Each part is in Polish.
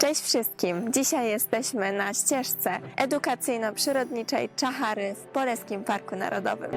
Cześć wszystkim! Dzisiaj jesteśmy na ścieżce edukacyjno-przyrodniczej Czachary w Polskim Parku Narodowym.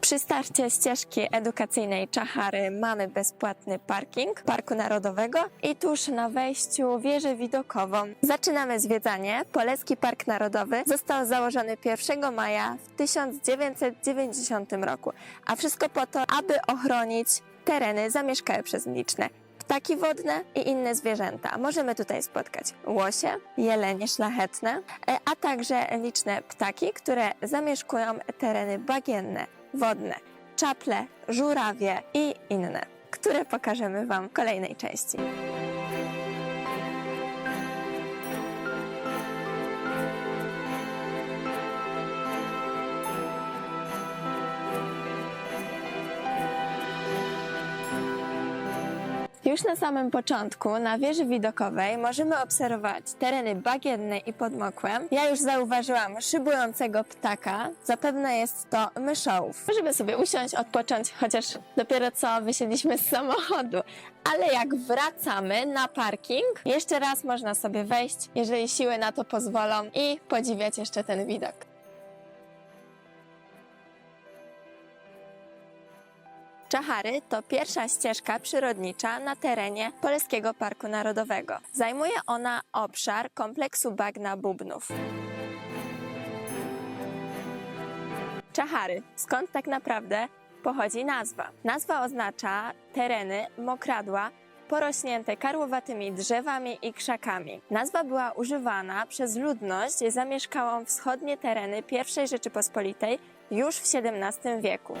Przy starcie ścieżki edukacyjnej Czachary mamy bezpłatny parking Parku Narodowego i tuż na wejściu wieżę widokową. Zaczynamy zwiedzanie. Poleski Park Narodowy został założony 1 maja w 1990 roku, a wszystko po to, aby ochronić tereny zamieszkałe przez liczne ptaki wodne i inne zwierzęta. Możemy tutaj spotkać łosie, jelenie szlachetne, e, a także liczne ptaki, które zamieszkują tereny bagienne, wodne, czaple, żurawie i inne, które pokażemy Wam w kolejnej części. Już na samym początku, na wieży widokowej, możemy obserwować tereny bagienne i podmokłe. Ja już zauważyłam szybującego ptaka. Zapewne jest to myszołów. Żeby sobie usiąść, odpocząć, chociaż dopiero co wysiedliśmy z samochodu. Ale jak wracamy na parking, jeszcze raz można sobie wejść, jeżeli siły na to pozwolą i podziwiać jeszcze ten widok. Czachary to pierwsza ścieżka przyrodnicza na terenie Polskiego Parku Narodowego. Zajmuje ona obszar kompleksu bagna Bubnów. Czachary. Skąd tak naprawdę pochodzi nazwa? Nazwa oznacza tereny mokradła porośnięte karłowatymi drzewami i krzakami. Nazwa była używana przez ludność zamieszkałą wschodnie tereny I Rzeczypospolitej już w XVII wieku.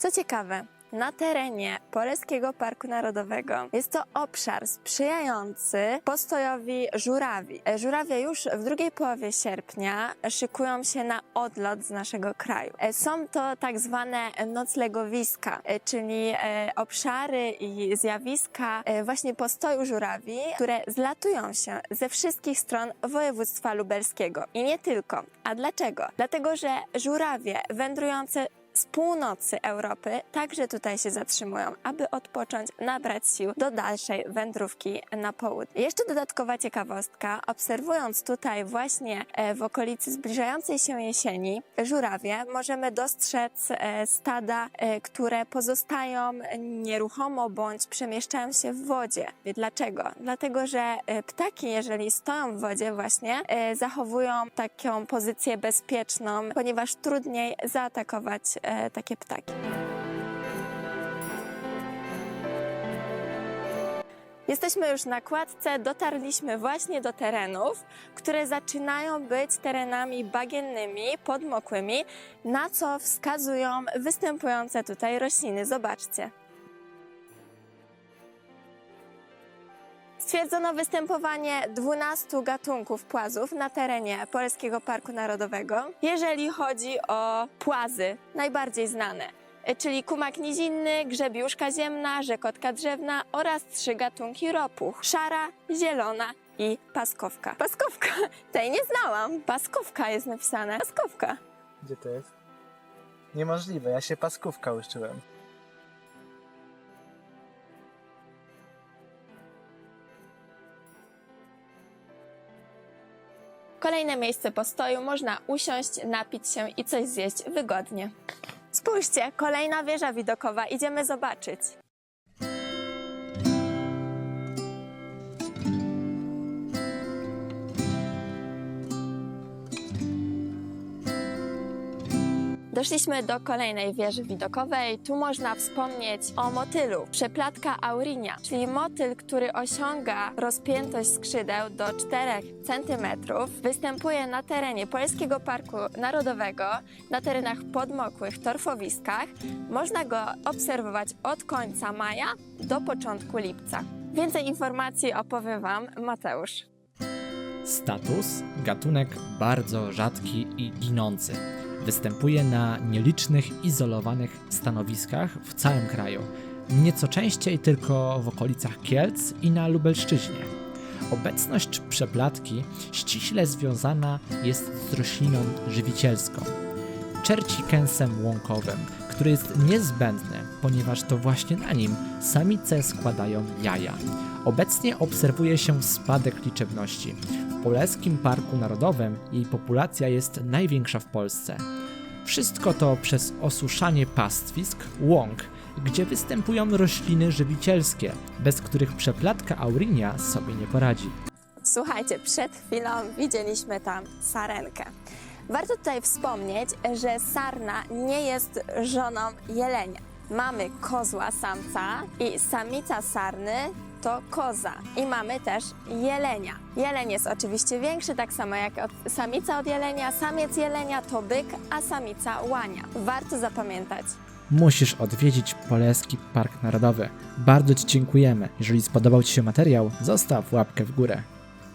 Co ciekawe, na terenie Polskiego Parku Narodowego jest to obszar sprzyjający postojowi żurawi. Żurawie już w drugiej połowie sierpnia szykują się na odlot z naszego kraju. E, Są to tak zwane noclegowiska, e, czyli e, obszary i zjawiska właśnie postoju żurawi, które zlatują się ze wszystkich stron województwa lubelskiego. I nie tylko. A dlaczego? Dlatego, że żurawie wędrujące z północy Europy także tutaj się zatrzymują, aby odpocząć, nabrać sił do dalszej wędrówki na południe. Jeszcze dodatkowa ciekawostka, obserwując tutaj właśnie e, w okolicy zbliżającej się jesieni żurawie, możemy dostrzec e, stada, e, które pozostają nieruchomo bądź przemieszczają się w wodzie. Dlaczego? Dlatego, że ptaki, jeżeli stoją w wodzie właśnie, zachowują taką pozycję bezpieczną, ponieważ trudniej zaatakować takie ptaki. Jesteśmy już na kładce, dotarliśmy właśnie do terenów, które zaczynają być terenami bagiennymi, podmokłymi, na co wskazują występujące tutaj rośliny. Zobaczcie. Stwierdzono występowanie 12 gatunków płazów na terenie Polskiego Parku Narodowego. Jeżeli chodzi o płazy, najbardziej znane, czyli kumak nizinny, grzebiuszka ziemna, rzekotka drzewna oraz trzy gatunki ropuch. Szara, zielona i paskowka. Paskowka! Tej nie znałam. Paskowka jest napisane. Paskowka. Gdzie to jest? Niemożliwe, ja się paskówka uczyłem. Kolejne miejsce postoju można usiąść, napić się i coś zjeść wygodnie. Spójrzcie, kolejna wieża widokowa, idziemy zobaczyć. Doszliśmy do kolejnej wieży widokowej. Tu można wspomnieć o motylu. Przeplatka aurinia, czyli motyl, który osiąga rozpiętość skrzydeł do 4 cm, występuje na terenie Polskiego Parku Narodowego, na terenach podmokłych torfowiskach. Można go obserwować od końca maja do początku lipca. Więcej informacji opowie Wam Mateusz. Status gatunek bardzo rzadki i ginący. Występuje na nielicznych, izolowanych stanowiskach w całym kraju. Nieco częściej tylko w okolicach Kielc i na Lubelszczyźnie. Obecność przeplatki ściśle związana jest z rośliną żywicielską, czercikensem łąkowym, który jest niezbędny, ponieważ to właśnie na nim samice składają jaja. Obecnie obserwuje się spadek liczebności. W Polskim Parku Narodowym jej populacja jest największa w Polsce. Wszystko to przez osuszanie pastwisk, łąk, gdzie występują rośliny żywicielskie, bez których przeplatka aurinia sobie nie poradzi. Słuchajcie, przed chwilą widzieliśmy tam sarenkę. Warto tutaj wspomnieć, że sarna nie jest żoną jelenia. Mamy kozła samca i samica sarny to koza. I mamy też jelenia. Jeleń jest oczywiście większy, tak samo jak od, samica od jelenia. Samiec jelenia to byk, a samica łania. Warto zapamiętać. Musisz odwiedzić Poleski Park Narodowy. Bardzo Ci dziękujemy. Jeżeli spodobał Ci się materiał, zostaw łapkę w górę.